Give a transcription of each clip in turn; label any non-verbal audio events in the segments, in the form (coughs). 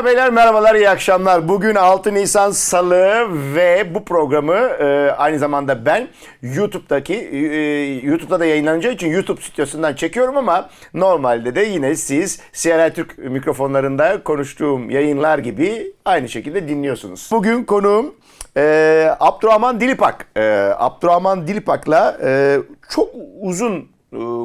Hanımlar beyler merhabalar iyi akşamlar. Bugün 6 Nisan Salı ve bu programı e, aynı zamanda ben YouTube'daki e, YouTube'da da yayınlanacağı için YouTube stüdyosundan çekiyorum ama normalde de yine siz CNN Türk mikrofonlarında konuştuğum yayınlar gibi aynı şekilde dinliyorsunuz. Bugün konuğum e, Abdurrahman Dilipak. E, Abdurrahman Dilipak'la e, çok uzun e,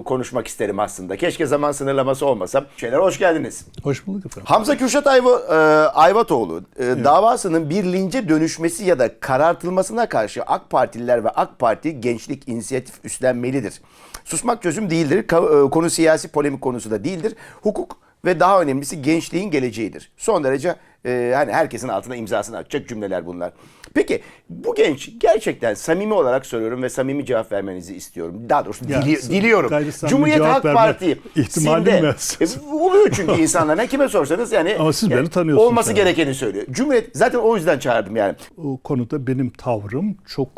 konuşmak isterim aslında. Keşke zaman sınırlaması olmasa. Şeyler hoş geldiniz. Hoş bulduk efendim. Hamza Kürşat Ayva, e, Ayvatoğlu e, davasının bir lince dönüşmesi ya da karartılmasına karşı AK Partililer ve AK Parti gençlik inisiyatif üstlenmelidir. Susmak çözüm değildir. Ka- e, konu siyasi polemik konusu da değildir. Hukuk ve daha önemlisi gençliğin geleceğidir. Son derece e, hani herkesin altına imzasını atacak cümleler bunlar. Peki bu genç gerçekten samimi olarak soruyorum ve samimi cevap vermenizi istiyorum. Daha doğrusu Ya, dili- diliyorum. gayri samimi Cumhuriyet cevap Halk verme Parti ihtimalim sinde- var. E, oluyor çünkü insanlara kime sorsanız yani Ama siz yani beni tanıyorsunuz Olması yani. gerekeni söylüyor. Cumhuriyet zaten o yüzden çağırdım yani. O konuda benim tavrım çok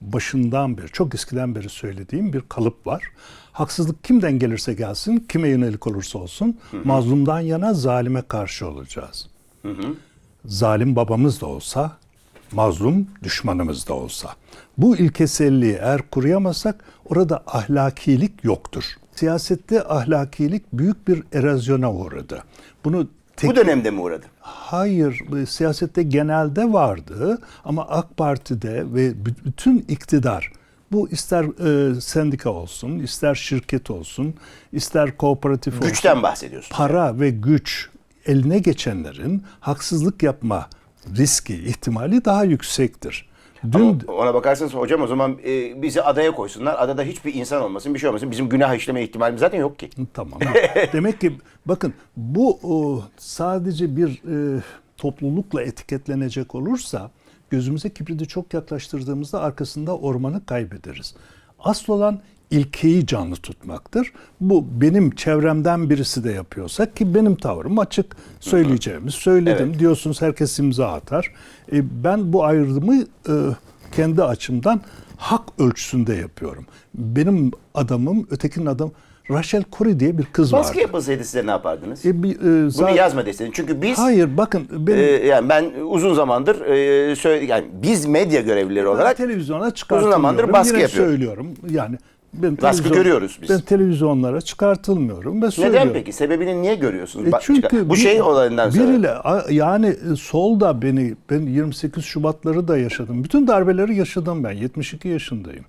başından beri, çok eskiden beri söylediğim bir kalıp var. Haksızlık kimden gelirse gelsin, kime yönelik olursa olsun, mazlumdan yana zalime karşı olacağız. Zalim babamız da olsa, mazlum düşmanımız da olsa. Bu ilkeselliği eğer kuruyamazsak orada ahlakilik yoktur. Siyasette ahlakilik büyük bir erozyona uğradı. Bunu tek Bu dönemde mi uğradı? Hayır, siyasette genelde vardı ama AK Parti'de ve bü- bütün iktidar bu ister e, sendika olsun, ister şirket olsun, ister kooperatif olsun. Güçten bahsediyorsun. Para ve güç eline geçenlerin haksızlık yapma riski, ihtimali daha yüksektir. Dün Ama ona bakarsanız hocam o zaman e, bizi adaya koysunlar. Adada hiçbir insan olmasın, bir şey olmasın. Bizim günah işleme ihtimalimiz zaten yok ki. Tamam. (laughs) Demek ki bakın bu o, sadece bir e, toplulukla etiketlenecek olursa gözümüze kibriti çok yaklaştırdığımızda arkasında ormanı kaybederiz. Asıl olan ilkeyi canlı tutmaktır. Bu benim çevremden birisi de yapıyorsa ki benim tavrım açık söyleyeceğimi söyledim Evet. diyorsunuz herkes imza atar. E, ben bu ayrımı e, kendi açımdan hak ölçüsünde yapıyorum. Benim adamım ötekinin adam Rachel Corrie diye bir kız Baskı var. yapılsaydı size ne yapardınız? E, bir, e, Bunu za- yazma deseydin. Çünkü biz Hayır bakın benim e, yani ben uzun zamandır e, söyle, yani biz medya görevlileri olarak televizyona çıkartılmıyorum. zamandır baskı Yine yapıyorum. söylüyorum. Yani ben Baskı görüyoruz biz. Ben televizyonlara çıkartılmıyorum ve söylüyorum. neden peki? Sebebini niye görüyorsunuz? E çünkü bu bir- şey olayından sonra. biriyle yani e, solda beni ben 28 Şubatları da yaşadım. Bütün darbeleri yaşadım ben. 72 yaşındayım.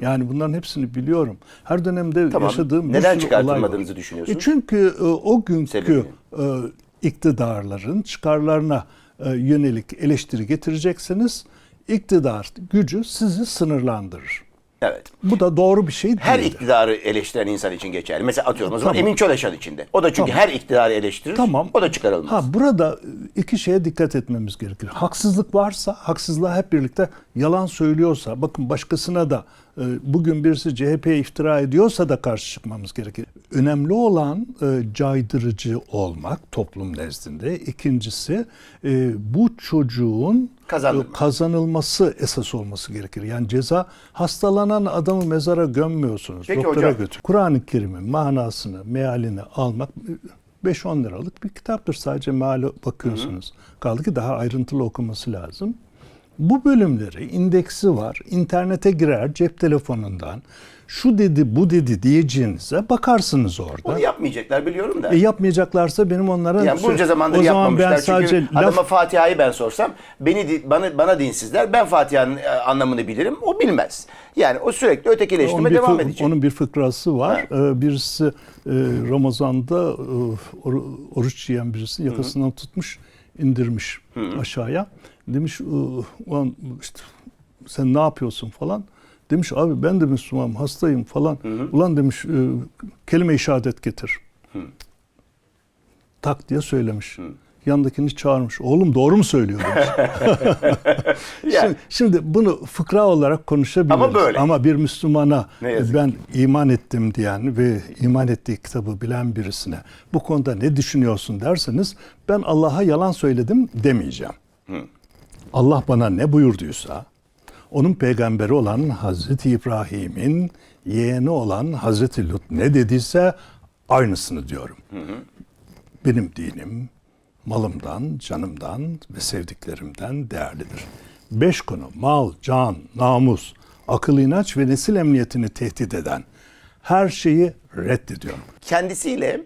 Yani bunların hepsini biliyorum. Her dönemde Tamam. yaşadığım Neden çıkartılmadığınızı düşünüyorsunuz? E çünkü e, o günkü Sebebi? e, iktidarların çıkarlarına e, yönelik eleştiri getireceksiniz. İktidar gücü sizi sınırlandırır. Evet. Bu da doğru bir şey değil. Her iktidarı eleştiren insan için geçerli. Mesela atıyorum o zaman Tamam. Emin Çöleşan için de. O da çünkü Tamam. her iktidarı eleştirir. Tamam. O da çıkarılmaz. Ha burada iki şeye dikkat etmemiz gerekir. Haksızlık varsa, haksızlığa hep birlikte yalan söylüyorsa, bakın başkasına da e, bugün birisi CHP'ye iftira ediyorsa da karşı çıkmamız gerekir. Önemli olan e, caydırıcı olmak toplum nezdinde. İkincisi e, bu çocuğun Kazanılma. kazanılması esas olması gerekir. Yani ceza hastalanan adamı mezara gömmüyorsunuz. Peki doktora hocam. götür. Kur'an-ı Kerim'in manasını, mealini almak 5-10 liralık bir kitaptır. Sadece meale bakıyorsunuz. Kaldı ki daha ayrıntılı okuması lazım. Bu bölümleri, indeksi var. İnternete girer cep telefonundan. Şu dedi, bu dedi diyeceğinize bakarsınız orada. Bunu yapmayacaklar biliyorum da. E yapmayacaklar benim onlara... Yani bunca zamandır o zaman yapmamışlar. ben Çünkü sadece adama laf, Fatiha'yı ben sorsam beni bana bana dinsizler. Ben Fatiha'nın e, anlamını bilirim. O bilmez. Yani o sürekli onun ötekileştirme bir, devam edecek. onun bir fıkrası var. Birisi e, Ramazan'da e, or- oruç yiyen birisi yakasından tutmuş, indirmiş aşağıya. Demiş, "Ee, ulan işte sen ne yapıyorsun falan. Demiş abi ben de Müslümanım, hastayım falan. Ulan demiş e, kelime-i şehadet getir. Tak diye söylemiş. Yanındakini çağırmış. Oğlum doğru mu söylüyor demiş. (laughs) (laughs) Yani. Şimdi, şimdi bunu fıkra olarak konuşabiliriz. Ama böyle. Ama bir Müslümana ben iman ettim diyen ve iman ettiği kitabı bilen birisine bu konuda ne düşünüyorsun derseniz ben Allah'a yalan söyledim demeyeceğim. Allah bana ne buyurduysa onun peygamberi olan Hazreti İbrahim'in yeğeni olan Hazreti Lut ne dediyse aynısını diyorum. Benim dinim malımdan, canımdan ve sevdiklerimden değerlidir. Beş konu mal, can, namus, akıl inanç ve nesil emniyetini tehdit eden her şeyi reddediyorum. kendisiyle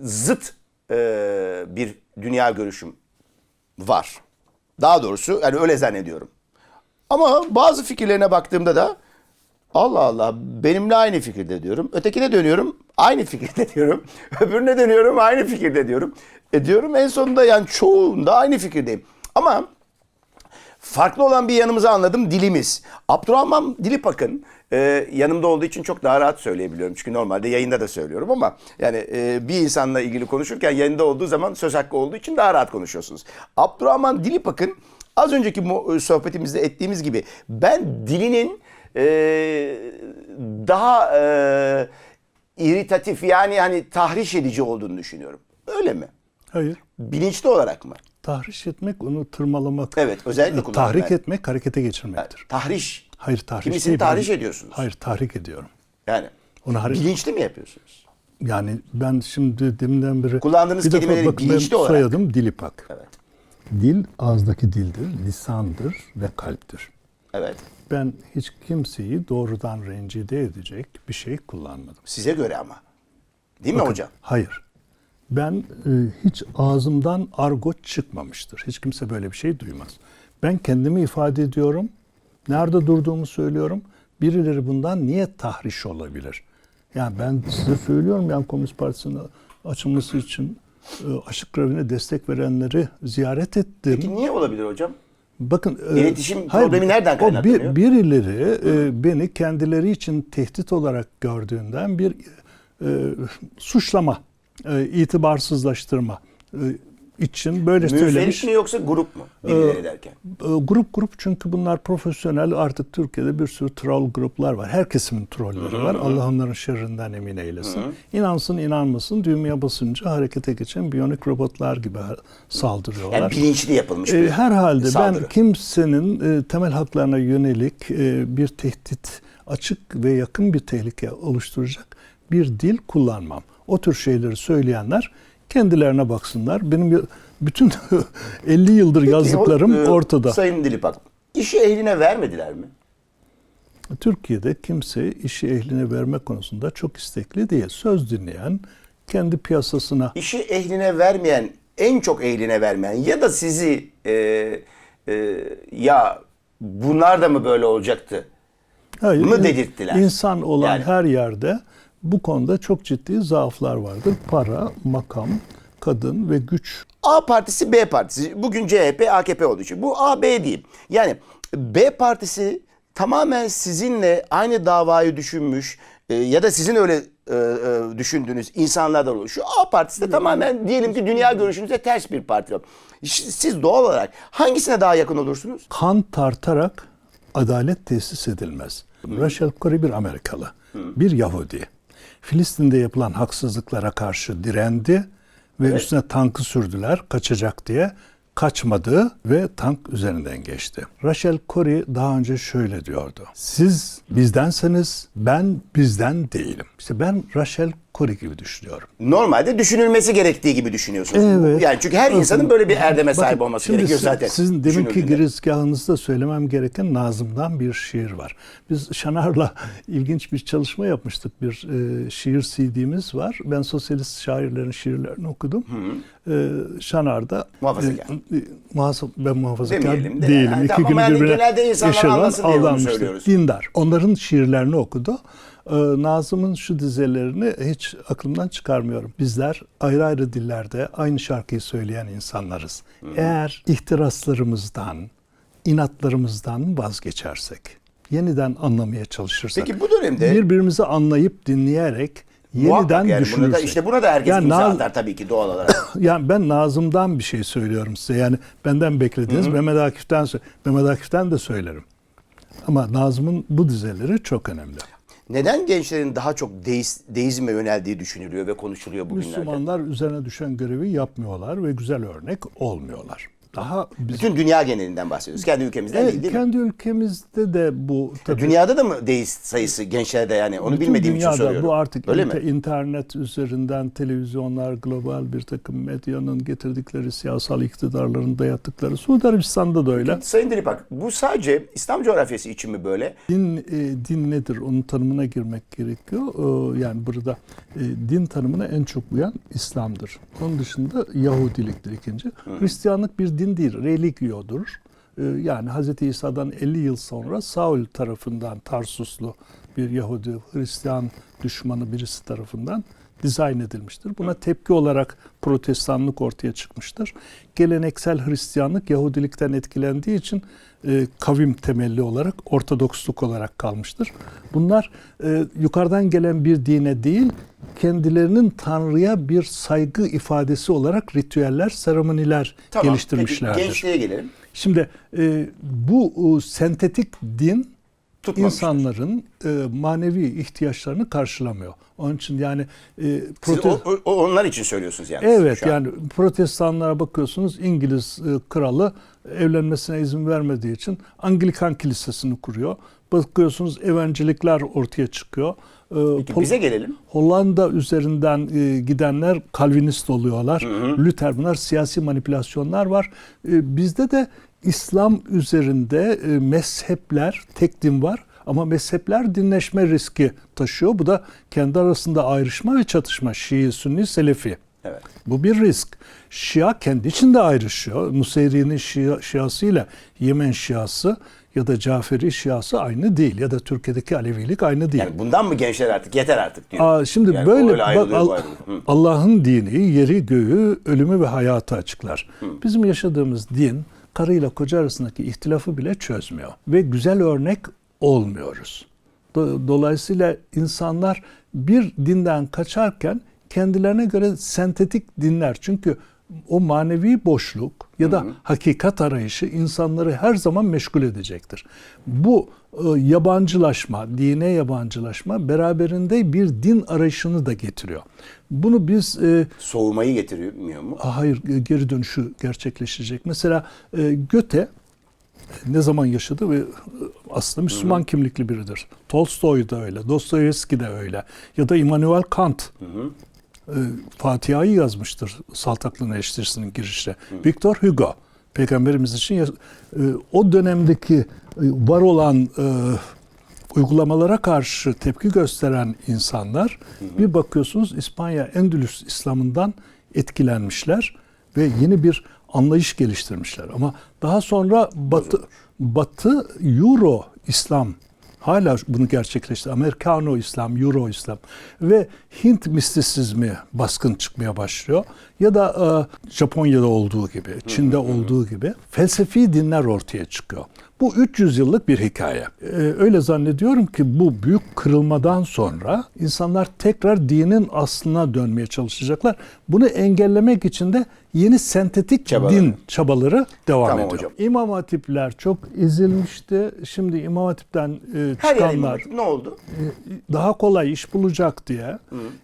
zıt e, bir dünya görüşüm var. Daha doğrusu yani öyle zannediyorum. Ama bazı fikirlerine baktığımda da Allah Allah benimle aynı fikirde diyorum. Ötekine dönüyorum aynı fikirde (laughs) diyorum. Öbürüne dönüyorum aynı fikirde diyorum. E diyorum en sonunda yani çoğunda aynı fikirdeyim. Ama Farklı olan bir yanımızı anladım dilimiz. Abdurrahman Dilipak'ın e, yanımda olduğu için çok daha rahat söyleyebiliyorum. Çünkü normalde yayında da söylüyorum ama yani e, bir insanla ilgili konuşurken yayında olduğu zaman söz hakkı olduğu için daha rahat konuşuyorsunuz. Abdurrahman Dilipak'ın az önceki mu- sohbetimizde ettiğimiz gibi ben dilinin e, daha e, iritatif yani hani tahriş edici olduğunu düşünüyorum. Öyle mi? Hayır. Bilinçli olarak mı? Tahriş etmek, onu tırmalamak. Evet, özellikle e, kullanıyorum Tahrik etmek, harekete geçirmektir. Tahriş. Hayır tahriş Kimisini değil. tahriş ben- ediyorsunuz. Hayır tahrik ediyorum. Yani Onu hareket- bilinçli mi yapıyorsunuz? Yani ben şimdi deminden beri... Kullandığınız Bir kelimeleri bak, ben bilinçli olarak- Soyadım Dilipak. Evet. Dil ağızdaki dildir, lisandır ve kalptir. Evet. Ben hiç kimseyi doğrudan rencide edecek bir şey kullanmadım. Size göre ama. Değil mi Bakın, hocam? Hayır. Ben e, hiç ağzımdan argot çıkmamıştır. Hiç kimse böyle bir şey duymaz. Ben kendimi ifade ediyorum. Nerede durduğumu söylüyorum. Birileri bundan niye tahriş olabilir? Yani ben size söylüyorum yani Komünist Partisi'nin açılması için e, açık grevine destek verenleri ziyaret ettim. Peki niye olabilir hocam? Bakın e, İletişim problemi nereden o kaynaklanıyor? Bir, birileri e, beni kendileri için tehdit olarak gördüğünden bir e, suçlama, e, itibarsızlaştırma e, için böyle Müferit söylemiş. mi yoksa grup mu? Birileri derken. E, grup grup çünkü bunlar profesyonel artık Türkiye'de bir sürü troll gruplar var. Her kesimin trolleri var. Allah onların şerrinden emin eylesin. İnansın inanmasın düğmeye basınca harekete geçen biyonik robotlar gibi saldırıyorlar. Yani bilinçli yapılmış E, bir herhalde saldırı. ben kimsenin e, temel haklarına yönelik e, bir tehdit, açık ve yakın bir tehlike oluşturacak bir dil kullanmam. O tür şeyleri söyleyenler kendilerine baksınlar. Benim bütün (laughs) 50 yıldır yazdıklarım Peki, o, e, ortada. Sayın Dilipak, işi ehline vermediler mi? Türkiye'de kimse işi ehline verme konusunda çok istekli değil. Söz dinleyen, kendi piyasasına İşi ehline vermeyen, en çok ehline vermeyen ya da sizi e, e, ya bunlar da mı böyle olacaktı? Hayır, mı dedirttiler? İnsan olan Yani- her yerde bu konuda çok ciddi zaaflar vardır. Para, makam, kadın ve güç. A partisi B partisi. Bugün CHP AKP olduğu için. Bu A B değil. Yani B partisi tamamen sizinle aynı davayı düşünmüş e, ya da sizin öyle e, e, düşündüğünüz insanlardan oluşuyor. A partisi de tamamen diyelim ki dünya görüşünüze ters bir parti. Siz doğal olarak hangisine daha yakın olursunuz? Kan tartarak adalet tesis edilmez. Rachel Corrie bir Amerikalı, bir Yahudi. Filistin'de yapılan haksızlıklara karşı direndi ve üstüne tankı sürdüler kaçacak diye. Kaçmadı ve tank üzerinden geçti. Rachel Corrie daha önce şöyle diyordu. Siz bizdenseniz ben bizden değilim. İşte ben Rachel Corrie gibi düşünüyorum. Normalde düşünülmesi gerektiği gibi düşünüyorsunuz. Evet. Yani çünkü her insanın böyle bir erdeme Bakın, sahip olması şimdi gerekiyor siz- zaten. Sizin deminki girizgahınızda söylemem gereken Nazım'dan bir şiir var. Biz Şanar'la (laughs) ilginç bir çalışma yapmıştık. Bir e, şiir CD'miz var. Ben sosyalist şairlerin şiirlerini okudum. E, Şanar'da Muhafazakar. e, e, muhasa- ben muhafazakar Demeyelim de değilim. yani İki tamam, günü yani birbirine genelde insanlar eşit olan anlasın diye bunu aldanmıştı. söylüyoruz. Dindar. Onların şiirlerini okudu. Ee, Nazım'ın şu dizelerini hiç aklımdan çıkarmıyorum. Bizler ayrı ayrı dillerde aynı şarkıyı söyleyen insanlarız. Eğer ihtiraslarımızdan, inatlarımızdan vazgeçersek, yeniden anlamaya çalışırsak, Peki bu dönemde birbirimizi anlayıp dinleyerek yeniden yani buna da, düşünürsek. işte buna da herkes Yani imza atar tabii ki doğal olarak. (coughs) yani ben Nazım'dan bir şey söylüyorum size. Yani benden beklediğiniz Mehmet Akif'ten Mehmet Akif'ten de söylerim. Ama Nazım'ın bu dizeleri çok önemli. Neden gençlerin daha çok deist, deizme yöneldiği düşünülüyor ve konuşuluyor bugünlerde? Müslümanlar üzerine düşen görevi yapmıyorlar ve güzel örnek olmuyorlar. Daha biz, Bütün dünya genelinden bahsediyoruz. Kendi ülkemizden Evet, değil değil mi? kendi ülkemizde de bu tabii Dünyada da mı deist sayısı gençlerde yani onu bütün bilmediğim için soruyorum. bu artık Öyle inter- mi? internet üzerinden televizyonlar, global bir takım medyanın getirdikleri siyasal iktidarların dayattıkları Suudi Arabistan'da da öyle. Sayın Dilipak bu sadece İslam coğrafyası için mi böyle? Din e, din nedir? Onun tanımına girmek gerekiyor. E, yani burada e, din tanımına en çok uyan İslam'dır. Onun dışında Yahudiliktir ikinci. Hristiyanlık bir din değil, religiodur. E, yani Hz. İsa'dan 50 yıl sonra Saul tarafından Tarsuslu bir Yahudi Hristiyan düşmanı birisi tarafından dizayn edilmiştir. Buna tepki olarak protestanlık ortaya çıkmıştır. Geleneksel Hristiyanlık Yahudilikten etkilendiği için e, kavim temelli olarak Ortodoksluk olarak kalmıştır. Bunlar e, yukarıdan gelen bir dine değil, kendilerinin Tanrı'ya bir saygı ifadesi olarak ritüeller, seremoniler Tamam. geliştirmişlerdir. Peki, gençliğe gelelim. Şimdi e, bu e, sentetik din Tutmamıştır. insanların e, manevi ihtiyaçlarını karşılamıyor. Onun için yani e, prote- o- o- onlar için söylüyorsunuz yani. Evet yani protestanlara bakıyorsunuz İngiliz e, kralı evlenmesine izin vermediği için Anglikan kilisesini kuruyor. Bakıyorsunuz evangelikler ortaya çıkıyor. E, Peki Pol- bize gelelim. Hollanda üzerinden e, gidenler Kalvinist oluyorlar. Luther bunlar siyasi manipülasyonlar var. E, bizde de İslam üzerinde e, mezhepler, tek din var ama mezhepler dinleşme riski taşıyor. Bu da kendi arasında ayrışma ve çatışma. Şii, Sünni, Selefi. Evet. Bu bir risk. Şia kendi içinde ayrışıyor. Nusayri'nin Şia, Şiası ile Yemen Şiası ya da Caferi Şiası aynı değil. Ya da Türkiye'deki Alevilik aynı değil. Yani bundan mı gençler artık yeter artık diyor. Aa, şimdi Yani böyle bak, Al-. Hı. Allah'ın dini yeri göğü ölümü ve hayatı açıklar. Bizim yaşadığımız din karıyla koca arasındaki ihtilafı bile çözmüyor ve güzel örnek olmuyoruz. Do- Dolayısıyla insanlar bir dinden kaçarken kendilerine göre sentetik dinler çünkü o manevi boşluk ya da hakikat arayışı insanları her zaman meşgul edecektir. Bu e, yabancılaşma, dine yabancılaşma beraberinde bir din arayışını da getiriyor. Bunu biz e, Soğumayı getirmiyor mu? hayır geri dönüşü gerçekleşecek. Mesela e, Göte ne zaman yaşadı ve aslında Müslüman kimlikli biridir. Tolstoy da öyle, Dostoyevski de öyle ya da Immanuel Kant. E, Fatiha'yı yazmıştır Saltaklı'nın eleştirisinin girişte. Victor Hugo peygamberimiz için e, o dönemdeki e, var olan e, uygulamalara karşı tepki gösteren insanlar bir bakıyorsunuz İspanya Endülüs İslam'ından etkilenmişler ve yeni bir anlayış geliştirmişler. Ama daha sonra Batı Batı Euro İslam hala bunu gerçekleşti. Amerikano İslam, Euro İslam ve Hint mistisizmi baskın çıkmaya başlıyor. Ya da e, Japonya'da olduğu gibi, Çin'de olduğu gibi felsefi dinler ortaya çıkıyor. Bu 300 yıllık bir hikaye. Ee, öyle zannediyorum ki bu büyük kırılmadan sonra insanlar tekrar dinin aslına dönmeye çalışacaklar. Bunu engellemek için de yeni sentetik Çabaları. din çabaları devam Tamam ediyor. hocam. İmam hatipler çok ezilmişti. Şimdi İmam hatipten e, çıkanlar. Ne oldu? daha kolay iş bulacak diye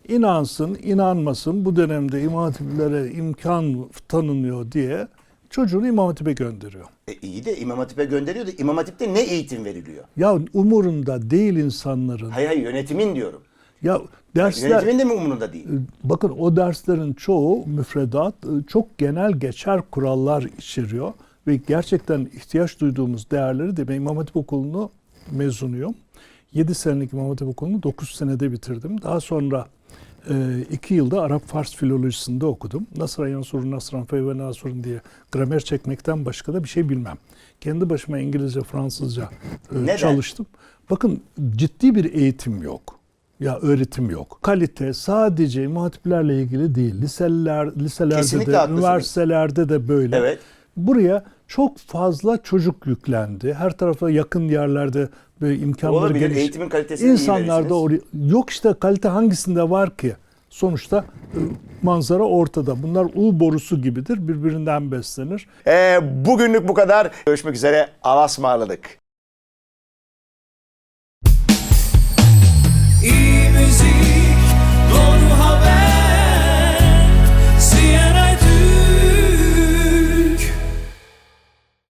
inansın, inanmasın bu dönemde imam hatiplere imkan tanınıyor diye çocuğunu imam hatibe gönderiyor. E, iyi de İmam Hatip'e gönderiyor da İmam Hatip'te ne eğitim veriliyor? Ya umurunda değil insanların. Hayır hayır yönetimin diyorum. Ya dersler Yönetimin de mi umurunda değil? bakın o derslerin çoğu müfredat e, çok genel geçer kurallar içeriyor ve gerçekten ihtiyaç duyduğumuz değerleri de ben İmam Hatip Okulu'nu mezunuyum. 7 senelik İmam Hatip Okulu'nu 9 senede bitirdim. Daha sonra 2 yılda Arap Fars filolojisinde okudum. Nasran Yansur'un Nasran Fey ve Nasur'un diye gramer çekmekten başka da bir şey bilmem. Kendi başıma İngilizce, Fransızca e, Neden? çalıştım. Bakın ciddi bir eğitim yok. Ya öğretim yok. Kalite sadece muhatiplerle ilgili değil. Liseler, liselerde Kesinlikle de, haklısınız. üniversitelerde de böyle. Evet. Buraya çok fazla çocuk yüklendi. Her tarafa yakın yerlerde böyle imkanları Olabilir. geniş. Eğitimin kalitesini iyi İnsanlar da verirsiniz. oraya yok işte kalite hangisinde var ki? Sonuçta e, manzara ortada. Bunlar U borusu gibidir. Birbirinden beslenir. Ee, bugünlük bu kadar. Görüşmek üzere. Alas ısmarladık.